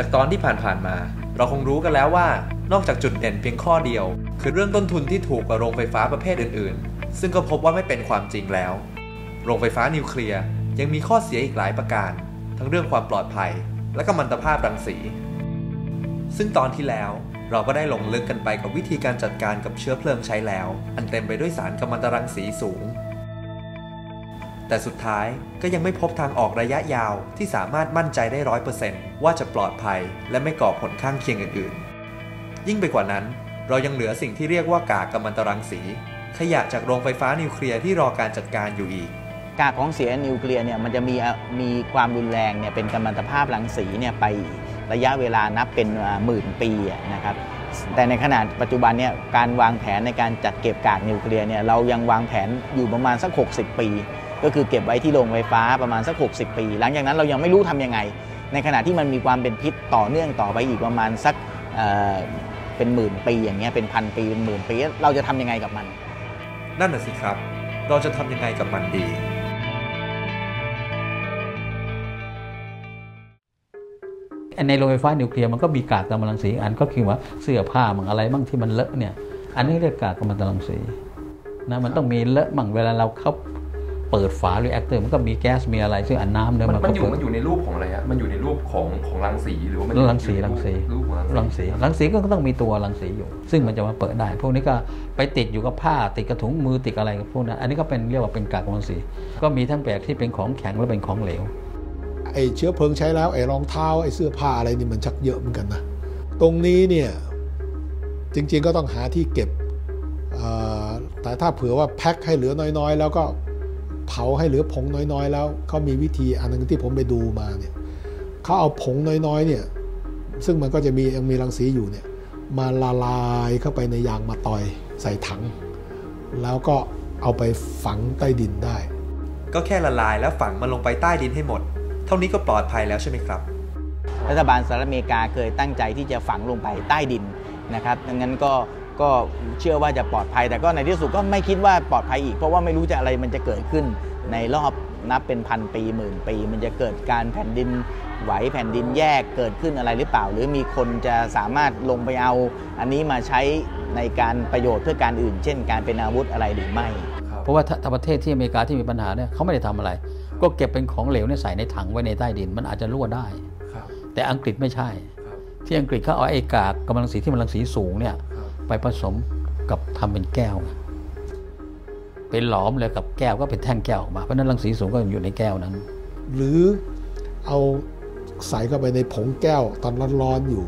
จากตอนที่ผ่านๆมา เราคงรู้กันแล้วว่า นอกจากจุดเด่นเพียงข้อเดียว คือเรื่องต้นทุนที่ถูกกว่าโรงไฟฟ้าประเภทอื่นๆ ซึ่งก็พบว่าไม่เป็นความจริงแล้ว โรงไฟฟ้านิวเคลียร์ยังมีข้อเสียอีกหลายประการ ทั้งเรื่องความปลอดภัย และกัมมันตภาพรังสี ซึ่งตอนที่แล้วเราก็ได้ลงลึกกันไปกับวิธีการจัดการกับเชื้อเพลิงใช้แล้ว อันเต็มไปด้วยสารกัมมันตรังสีสูง แต่สุดท้ายก็ยังไม่พบทางออกระยะยาวที่สามารถมั่นใจได้ร้อยเปอร์เซนต์ว่าจะปลอดภัยและไม่ก่อผลข้างเคียงอื่นๆ ยิ่งไปกว่านั้น เรายังเหลือสิ่งที่เรียกว่ากากกัมมันตรังสี ขยะจากโรงไฟฟ้านิวเคลียร์ที่รอการจัดการอยู่อีกกากของเสียนิวเคลียร์เนี่ยมันจะมีมีความรุนแรงเนี่ยเป็นกัมมันตภาพรังสีเนี่ยไประยะเวลานับเป็นหมื่นปีนะครับแต่ในขณะปัจจุบันเนี่ยการวางแผนในการจัดเก็บกากนิวเคลียร์เนี่ยเรายังวางแผนอยู่ประมาณสัก 60 ปี ก็คือเก็บไว้ที่โรงไฟฟ้าประมาณสัก 60 ปี หลังจากนั้นเรายังไม่รู้ทำยังไง ในขณะที่มันมีความเป็นพิษต่อเนื่องต่อไปอีกประมาณสักเเป็นหมื่นปีอย่างเงี้ยเป็นพันปีเป็นหมื่นปีเราจะทำยังไงกับมัน นั่นน่ะสิครับ เราจะทำยังไงกับมันดี ในโรงไฟฟ้านิวเคลียร์มันก็มีกากกัมมันตรังสีอันก็คือว่าเสื้อผ้ามั่งอะไรบ้างที่มันเลอะเนี่ยอันนี้เรียกกากกัมมันตรังสีนะมันต้องมีเลอะมั่งเวลาเราเข้า เปิดฝารีแอคเตอร์มันก็มีแก๊สมีอะไรซึ่งอันน้ำเนี่ยมันมันมันก็อยู่มันอยู่ในรูปของอะไรฮะมันอยู่ในรูปของของรังสีหรือว่ามันรังสีอยู่ในรังสีรูปของรังสีรังสีก็ต้องมีตัวรังสีอยู่ ซึ่งมันจะมาเปิดได้ พวกนี้ก็ไปติดอยู่กับผ้าติดกระถุงมือติดอะไรกับพวกนั้นอันนี้ก็เป็นเรียกว่าเป็นกากกัมมันตรังสี ก็มีทั้งแบบที่เป็นของแข็งและเป็นของเหลวไอ้เชื้อเพลิงใช้แล้วไอ้รองเท้าไอ้เสื้อผ้าอะไรนี่มันชักเยอะเหมือนกันนะตรงนี้เนี่ยจริงๆก็ต้องหาที่เก็บเอ่อแต่ถ้าเผื่อว่าแพ็คให้เหลือน้อยๆ แล้วก็ เผาให้เหลือผงน้อยๆ แล้วเขามีวิธีอันนึงที่ผมไปดูมาเนี่ยเขาเอาผงน้อยๆเนี่ยซึ่งมันก็จะมียังมีรังสีอยู่เนี่ยมาละลายเข้าไปในยางมาตอยใส่ถัง แล้วก็เอาไปฝังใต้ดินได้ ก็แค่ละลายแล้วฝังมันลงไปใต้ดินให้หมด เท่านี้ก็ปลอดภัยแล้วใช่ไหมครับรัฐบาลสหรัฐอเมริกาเคยตั้งใจที่จะฝังลงไปใต้ดินนะครับดังนั้นก็ ก็เชื่อว่าจะปลอดภัย แต่ก็ในที่สุดก็ไม่คิดว่าปลอดภัยอีก เพราะว่าไม่รู้จะอะไรมันจะเกิดขึ้น ในรอบนับเป็นพันปีหมื่นปี มันจะเกิดการแผ่นดินไหวแผ่นดินแยกเกิดขึ้นอะไรหรือเปล่า หรือมีคนจะสามารถลงไปเอาอันนี้มาใช้ในการประโยชน์เพื่อการอื่น เช่น การเป็นอาวุธอะไรหรือไม่ เพราะว่าถ้าประเทศที่อเมริกาที่มีปัญหาเนี่ยเขาไม่ได้ทำอะไร ก็เก็บเป็นของเหลวเนี่ยใส่ในถังไว้ในใต้ดิน มันอาจจะรั่วได้ครับแต่อังกฤษไม่ใช่ครับที่อังกฤษเขาเอาไอ้กากกำมะถันสีที่มันรังสีสูงเนี่ยครับ ไปผสมกับทำเป็นแก้ว เป็นหลอมเลยกับแก้วก็เป็นแท่งแก้วออกมา เพราะฉะนั้นรังสีสูงก็อยู่ในแก้วนั้น หรือเอาใส่เข้าไปในผงแก้วตอนร้อนๆอยู่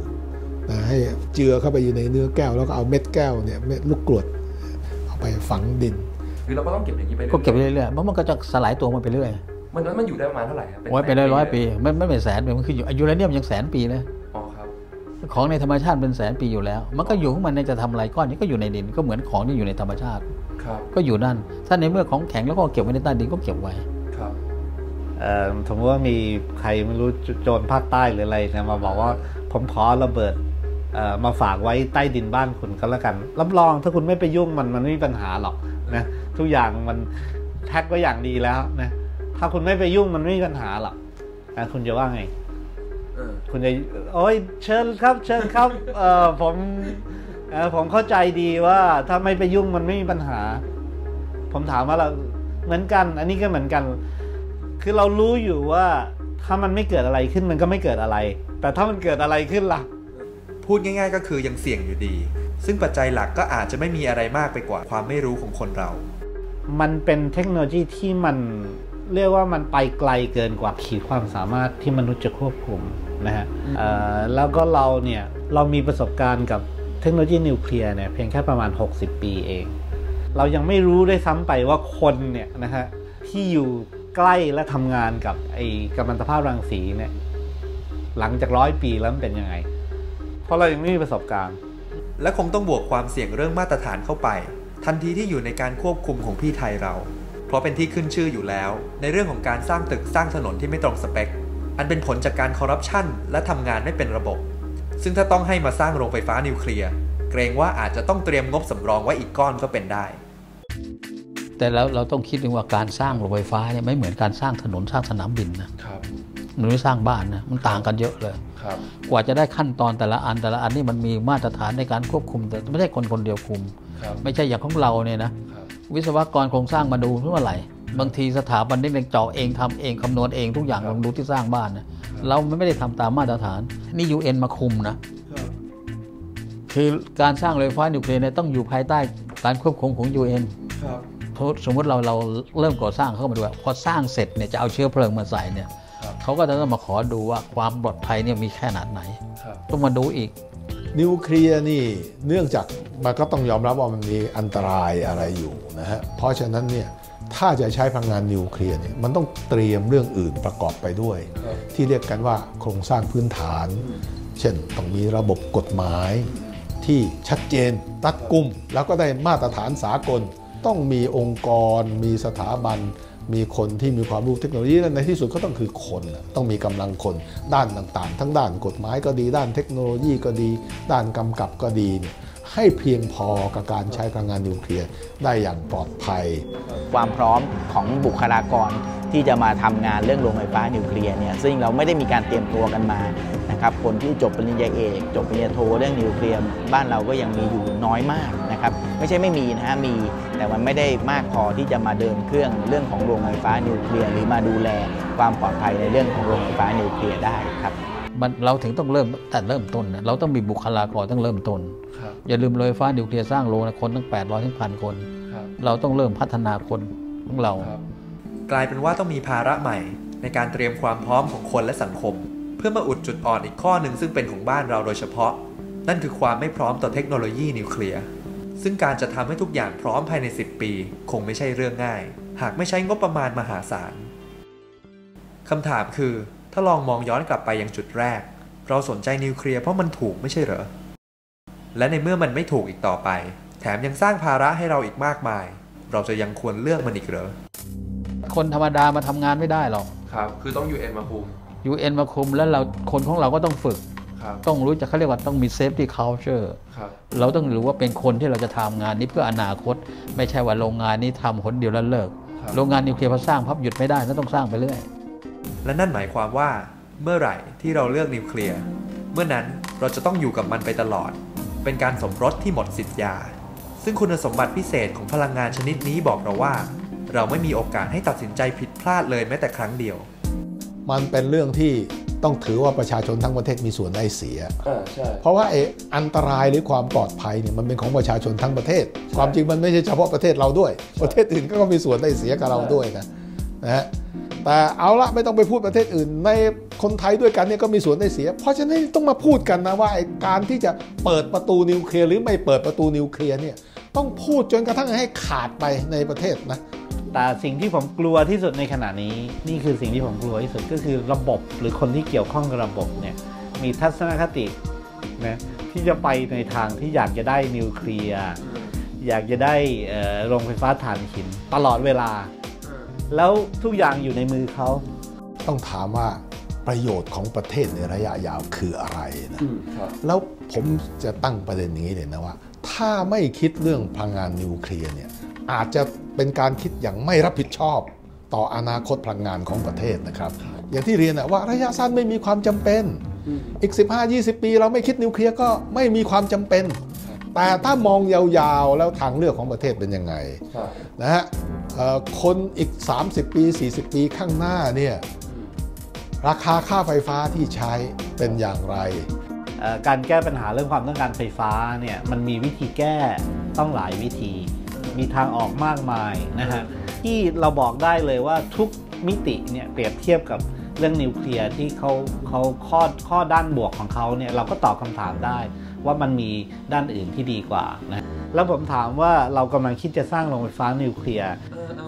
นะให้เจือเข้าไปอยู่ในเนื้อแก้ว แล้วก็เอาเม็ดแก้วเนี่ยเม็ดลูกกรวดเอาไปฝังดินคือเราก็ต้องเก็บอย่างนี้ไปรื่อยๆก็เก็บไปเรื่อยๆเพราะมันก็จะสลายตัวมันไปเรื่อยมันมันอยู่ได้ประมาณเท่าไหร่ครับโอ้ยไปได้ร้อยปีไม่ไม่เป็นแสนปีมันคืออยู่อายุไรเนียมยังแสนปีเลยอ๋อครับ ของในธรรมชาติเป็นแสนปีอยู่แล้ว มันก็อยู่ของมันในจะทำอะไรก้อนนี้ก็อยู่ในดินก็เหมือนของที่อยู่ในธรรมชาติครับก็อยู่นั่น ถ้าในเมื่อของแข็งแล้วก็เก็บไว้ในใต้ดินก็เก็บไว้ครับเอ่อสมมติว่ามีใครไม่รู้โจรภาคใต้หรืออะไรเนี่ยมาบอกว่าผมขอระเบิดเอ่อมาฝากไว้ใต้ดินบ้านคุณก็แล้วกันรับรองถ้าคุณไม่ไปยุ่งมันมันไม่มีปัญหาหรอกนะทุกอย่างมันแท็กไว้อย่างดีแล้วนะถ้าคุณไม่ไปยุ่งมันไม่มีปัญหาหรอกนะคุณจะว่าไงเออ คุณจะโอ้ยเชิญครับ เชิญครับเออผมเออผมเข้าใจดีว่าถ้าไม่ไปยุ่งมันไม่มีปัญหา ผมถามว่าเราเหมือนกัน อันนี้ก็เหมือนกัน คือเรารู้อยู่ว่าถ้ามันไม่เกิดอะไรขึ้นมันก็ไม่เกิดอะไร แต่ถ้ามันเกิดอะไรขึ้นล่ะ พูดง่าย ๆ ก็คือยังเสี่ยงอยู่ดี ซึ่งปัจจัยหลักก็อาจจะไม่มีอะไรมากไปกว่าความไม่รู้ของคนเรา มันเป็นเทคโนโลยีที่มัน เรียกว่ามันไปไกลเกินกว่าขีดความสามารถที่มนุษย์จะควบคุมนะฮะเอ่อแล้วก็เราเนี่ยเรามีประสบการณ์กับเทคโนโลยีนิวเคลียร์เนี่ยเพียงแค่ประมาณ 60 ปีเอง เรายังไม่รู้ด้วยซ้ำไปว่าคนเนี่ยนะฮะที่อยู่ใกล้และทำงานกับไอ้กัมมันตภาพรังสีเนี่ยหลังจากร้อยปีแล้วมันเป็นยังไง เพราะเรายังไม่มีประสบการณ์ และคงต้องบวกความเสี่ยงเรื่องมาตรฐานเข้าไป ทันทีที่อยู่ในการควบคุมของพี่ไทยเรา เพราะเป็นที่ขึ้นชื่ออยู่แล้ว ในเรื่องของการสร้างตึกสร้างถนนที่ไม่ตรงสเปค อันเป็นผลจากการคอร์รัปชันและทำงานไม่เป็นระบบ ซึ่งถ้าต้องให้มาสร้างโรงไฟฟ้านิวเคลียร์เกรงว่าอาจจะต้องเตรียมงบสำรองไว้อีกก้อนก็เป็นได้ แต่แล้วเราต้องคิดถึงว่าการสร้างโรงไฟฟ้าเนี่ยไม่เหมือนการสร้างถนนสร้างสนามบินนะครับมันไม่สร้างบ้านนะมันต่างกันเยอะเลยครับ กว่าจะได้ขั้นตอนแต่ละอันแต่ละอันนี่มันมีมาตรฐานในการควบคุมแต่ไม่ใช่คนคนเดียวคุมครับไม่ใช่อย่างของเราเนี่ยนะครับ วิศวกรโครงสร้างมาดูเมื่อไหร่บางทีสถาบันนี่เองเจาะเองทำเองคำนวณเองทุกอย่างลองดูที่สร้างบ้านนะเราไม่ได้ทำตามมาตรฐาน นี่ UN มาคุมนะ คือการสร้างโรงไฟฟ้านิวเคลียร์เนี่ยต้องอยู่ภายใต้การควบคุมของ UN ครับสมมติเราเราเริ่มก่อสร้างเข้ามาดูว่าพอสร้างเสร็จเนี่ยจะเอาเชื้อเพลิงมาใส่เนี่ยครับเขาก็จะต้องมาขอดูว่าความปลอดภัยเนี่ยมีแค่ขนาดไหนครับต้องมาดูอีก นิวเคลียร์นี่เนื่องจากมันก็ต้องยอมรับว่ามันมีอันตรายอะไรอยู่นะฮะเพราะฉะนั้นเนี่ยถ้าจะใช้พลังงานนิวเคลียร์เนี่ยมันต้องเตรียมเรื่องอื่นประกอบไปด้วย ที่เรียกกันว่าโครงสร้างพื้นฐาน เช่นต้องมีระบบกฎหมายที่ชัดเจนรัดกุมแล้วก็ได้มาตรฐานสากล ต้องมีองค์กร มีสถาบัน มีคนที่มีความรู้เทคโนโลยีและในที่สุดก็ต้องคือคนต้องมีกำลังคนด้านต่างๆ ทั้งด้านกฎหมายก็ดี ด้านเทคโนโลยีก็ดี ด้านกำกับก็ดีเนี่ยให้เพียงพอกับการใช้พลังงานนิวเคลียร์ได้อย่างปลอดภัย ความพร้อมของบุคลากรที่จะมาทำงานเรื่องโรงไฟฟ้านิวเคลียร์เนี่ยซึ่งเราไม่ได้มีการเตรียมตัวกันมานะครับคนที่จบปริญญาเอก จบปริญญาโทเรื่องนิวเคลียร์บ้านเราก็ยังมีอยู่น้อยมาก นะครับไม่ใช่ไม่มีนะฮะมีแต่มันไม่ได้มากพอที่จะมาเดินเครื่องเรื่องของโรงไฟฟ้านิวเคลียร์หรือมาดูแลความปลอดภัยในเรื่องของโรงไฟฟ้านิวเคลียร์ได้ครับมันเราถึงต้องเริ่มแต่เริ่มต้นนะเราต้องมีบุคลากรต้องเริ่มต้นครับอย่าลืมโรงไฟฟ้านิวเคลียร์สร้างโรงนะคนตั้ง 800ถึงพันคนครับเราต้องเริ่มพัฒนาคนของเราครับกลายเป็นว่าต้องมีภาระใหม่ ในการเตรียมความพร้อมของคนและสังคม เพื่อมาอุดจุดอ่อนอีกข้อหนึ่งซึ่งเป็นของบ้านเราโดยเฉพาะ นั่นคือความไม่พร้อมต่อเทคโนโลยีนิวเคลียร์ ซึ่งการจะทำให้ทุกอย่างพร้อมภายใน 10 ปี คงไม่ใช่เรื่องง่าย หากไม่ใช้งบประมาณมหาศาลคำถามคือ ถ้าลองมองย้อนกลับไปยังจุดแรก เราสนใจนิวเคลียร์เพราะมันถูกไม่ใช่เหรอ และในเมื่อมันไม่ถูกอีกต่อไป แถมยังสร้างภาระให้เราอีกมากมาย เราจะยังควรเลือกมันอีกเหรอ คนธรรมดามาทำงานไม่ได้หรอก ครับ คือต้อง UN มาคุม UN มาคุมแล้วเราคนของเราก็ต้องฝึกครับ ต้องรู้จักเขาเรียกว่าต้องมี safety culture ครับเราต้องรู้ว่าเป็นคนที่เราจะทำงานนี้เพื่ออนาคต ไม่ใช่ว่าโรงงานนี้ทำคนเดียวแล้วเลิกครับโรงงานนิวเคลียร์พอสร้างพับหยุดไม่ได้แล้วต้องสร้างไปเรื่อย และนั่นหมายความว่าเมื่อไหร่ที่เราเลือกนิวเคลียร์ เมื่อนั้นเราจะต้องอยู่กับมันไปตลอด เป็นการสมรสที่หมดสิทธิ์หยา ซึ่งคุณสมบัติพิเศษของพลังงานชนิดนี้บอกเราว่า เราไม่มีโอกาสให้ตัดสินใจผิดพลาดเลยแม้แต่ครั้งเดียว มันเป็นเรื่องที่ ต้องถือว่าประชาชนทั้งประเทศมีส่วนได้เสียอ่าใช่เพราะว่าไอ้อันตรายหรือความปลอดภัยเนี่ยมันเป็นของประชาชนทั้งประเทศ ความจริงมันไม่ใช่เฉพาะประเทศเราด้วย ประเทศอื่นก็มีส่วนได้เสียกับเราด้วยนะนะฮะแต่เอาละไม่ต้องไปพูดประเทศอื่น ในคนไทยด้วยกันเนี่ยก็มีส่วนได้เสีย เพราะฉะนั้นต้องมาพูดกันนะว่าไอ้การที่จะเปิดประตูนิวเคลียร์หรือไม่เปิดประตูนิวเคลียร์เนี่ยต้องพูดจนกระทั่งให้ขาดไปในประเทศนะ แต่สิ่งที่ผมกลัวที่สุดในขณะนี้ นี่คือสิ่งที่ผมกลัวที่สุดก็คือระบบหรือคนที่เกี่ยวข้องกับระบบเนี่ยมีทัศนคตินะที่จะไปในทางที่อยากจะได้นิวเคลียร์อยากจะได้เอ่อโรงไฟฟ้าถ่านหิน ตลอดเวลา แล้วทุกอย่างอยู่ในมือเขา ต้องถามว่าประโยชน์ของประเทศในระยะยาวคืออะไรนะอืมครับแล้วผมจะตั้งประเด็นอย่างนี้เลยนะว่า ถ้าไม่คิดเรื่องพลังงานนิวเคลียร์เนี่ยอาจจะ เป็นการคิดอย่างไม่รับผิดชอบต่ออนาคตพลังงานของประเทศนะครับ อย่างที่เรียนนะว่าระยะสั้นไม่มีความจำเป็น อีก 15-20 ปี เราไม่คิดนิวเคลียร์ก็ไม่มีความจำเป็น แต่ถ้ามองยาวๆ แล้วทางเลือกของประเทศเป็นยังไงครับนะฮะเอ่อคนอีก 30 ปี 40 ปีข้างหน้าเนี่ยราคาค่าไฟฟ้าที่ใช้เป็นอย่างไรเอ่อการแก้ปัญหาเรื่องความต้องการไฟฟ้าเนี่ยมันมีวิธีแก้ต้องหลายวิธี มีทางออกมากมายนะฮะที่เราบอกได้เลยว่าทุกมิติเนี่ยเปรียบเทียบกับเรื่องนิวเคลียร์ที่เขาเขาข้อข้อด้านบวกของเขาเนี่ยเราก็ตอบคำถามได้ ว่ามันมีด้านอื่นที่ดีกว่านะแล้วผมถามว่าเรากำลังคิดจะสร้างโรงไฟฟ้านิวเคลียร์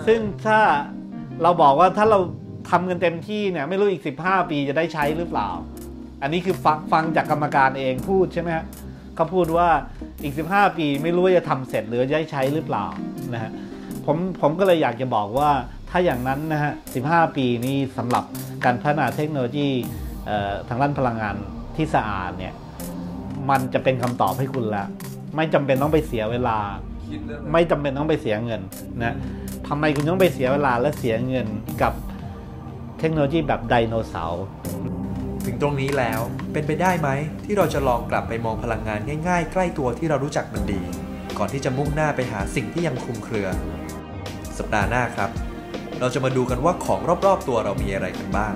ซึ่งถ้าเราบอกว่าถ้าเราทำกันเต็มที่เนี่ยไม่รู้อีก 15 ปีจะได้ใช้หรือเปล่า อันนี้คือฟังฟังจากกรรมการเองพูดใช่ไหมฮะ เขาพูดว่าอีก 15 ปีไม่รู้ว่าจะทำเสร็จหรือจะได้ใช้หรือเปล่านะฮะผมผมก็เลยอยากจะบอกว่าถ้าอย่างนั้นนะฮะ 15 ปีนี้สำหรับการพัฒนาเทคโนโลยีเอ่อทางด้านพลังงานที่สะอาดเนี่ยมันจะเป็นคำตอบให้คุณแล้วไม่จำเป็นต้องไปเสียเวลาคิดเรื่องนั้นไม่จำเป็นต้องไปเสียเงินนะทำไมคุณต้องไปเสียเวลาและเสียเงินกับเทคโนโลยีแบบไดโนเสาร์ ถึงตรงนี้แล้ว เป็นไปได้ไหม ที่เราจะลองกลับไปมองพลังงานง่ายๆ ใกล้ตัวที่เรารู้จักมันดี ก่อนที่จะมุ่งหน้าไปหาสิ่งที่ยังคลุมเครือ สัปดาห์หน้าครับ เราจะมาดูกันว่าของรอบๆตัวเรามีอะไรกันบ้าง